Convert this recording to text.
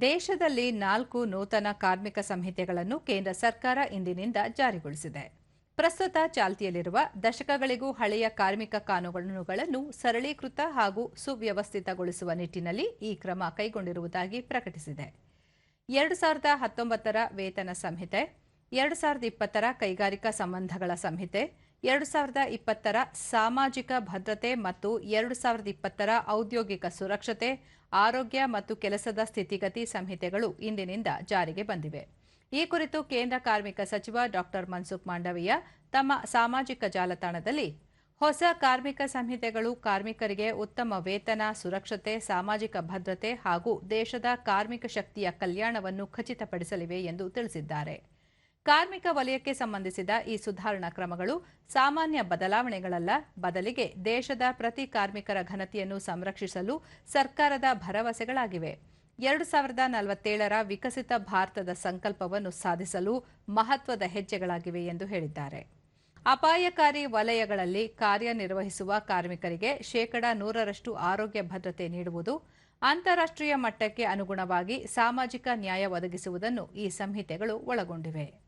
ದೇಶದಲ್ಲಿ ನಾಲ್ಕು ನೂತನ ಕಾರ್ಮಿಕ ಸಂಹಿತೆಗಳನ್ನು ಕೇಂದ್ರ ಸರ್ಕಾರ ಇಂದಿನಿಂದ ಜಾರಿಗೊಳಿಸಿದೆ. ಪ್ರಸ್ತುತ ಚಾಲ್ತಿಯಲ್ಲಿರುವ ದಶಕಗಳಿಗೂ ಹಳೆಯ ಕಾರ್ಮಿಕ ಕಾನೂನುಗಳನ್ನು ಸರಳೀಕೃತ ಹಾಗೂ ಸುವ್ಯವಸ್ಥಿತಗೊಳಿಸುವ ನಿಟ್ಟಿನಲ್ಲಿ ಈ ಕ್ರಮ ಕೈಗೊಂಡಿರುವುದಾಗಿ ಪ್ರಕಟಿಸಿದೆ. ಎರಡು ಸಾವಿರದ ಹತ್ತೊಂಬತ್ತರ ವೇತನ ಸಂಹಿತೆ, ಎರಡು ಸಾವಿರದ ಇಪ್ಪತ್ತರ ಕೈಗಾರಿಕಾ ಸಂಬಂಧಗಳ ಸಂಹಿತೆ ಎರಡು ಸಾವಿರದ ಇಪ್ಪತ್ತರ ಸಾಮಾಜಿಕ ಭದ್ರತೆ ಮತ್ತು ಎರಡು ಸಾವಿರದ ಇಪ್ಪತ್ತರ ಔದ್ಯೋಗಿಕ ಸುರಕ್ಷತೆ, ಆರೋಗ್ಯ ಮತ್ತು ಕೆಲಸದ ಸ್ಥಿತಿಗತಿ ಸಂಹಿತೆಗಳು ಇಂದಿನಿಂದ ಜಾರಿಗೆ ಬಂದಿವೆ. ಈ ಕುರಿತು ಕೇಂದ್ರ ಕಾರ್ಮಿಕ ಸಚಿವ ಡಾಕ್ಟರ್ ಮನ್ಸುಖ್ ಮಾಂಡವೀಯ ತಮ್ಮ ಸಾಮಾಜಿಕ ಜಾಲತಾಣದಲ್ಲಿ ಹೊಸ ಕಾರ್ಮಿಕ ಸಂಹಿತೆಗಳು ಕಾರ್ಮಿಕರಿಗೆ ಉತ್ತಮ ವೇತನ, ಸುರಕ್ಷತೆ, ಸಾಮಾಜಿಕ ಭದ್ರತೆ ಹಾಗೂ ದೇಶದ ಕಾರ್ಮಿಕ ಶಕ್ತಿಯ ಕಲ್ಯಾಣವನ್ನು ಖಚಿತಪಡಿಸಲಿವೆ ಎಂದು ತಿಳಿಸಿದ್ದಾರೆ. ಕಾರ್ಮಿಕ ವಲಯಕ್ಕೆ ಸಂಬಂಧಿಸಿದ ಈ ಸುಧಾರಣಾ ಕ್ರಮಗಳು ಸಾಮಾನ್ಯ ಬದಲಾವಣೆಗಳಲ್ಲ. ಬದಲಿಗೆ ದೇಶದ ಪ್ರತಿ ಕಾರ್ಮಿಕರ ಘನತೆಯನ್ನು ಸಂರಕ್ಷಿಸಲು ಸರ್ಕಾರದ ಭರವಸೆಗಳಾಗಿವೆ. ಎರಡು ಸಾವಿರದ ನಲವತ್ತೇಳರ ವಿಕಸಿತ ಭಾರತದ ಸಂಕಲ್ಪವನ್ನು ಸಾಧಿಸಲು ಮಹತ್ವದ ಹೆಜ್ಜೆಗಳಾಗಿವೆ ಎಂದು ಹೇಳಿದ್ದಾರೆ. ಅಪಾಯಕಾರಿ ವಲಯಗಳಲ್ಲಿ ಕಾರ್ಯನಿರ್ವಹಿಸುವ ಕಾರ್ಮಿಕರಿಗೆ ಶೇಕಡಾ ನೂರರಷ್ಟು ಆರೋಗ್ಯ ಭದ್ರತೆ ನೀಡುವುದು, ಅಂತಾರಾಷ್ಟ್ರೀಯ ಮಟ್ಟಕ್ಕೆ ಅನುಗುಣವಾಗಿ ಸಾಮಾಜಿಕ ನ್ಯಾಯ ಒದಗಿಸುವುದನ್ನು ಈ ಸಂಹಿತೆಗಳು ಒಳಗೊಂಡಿವೆ.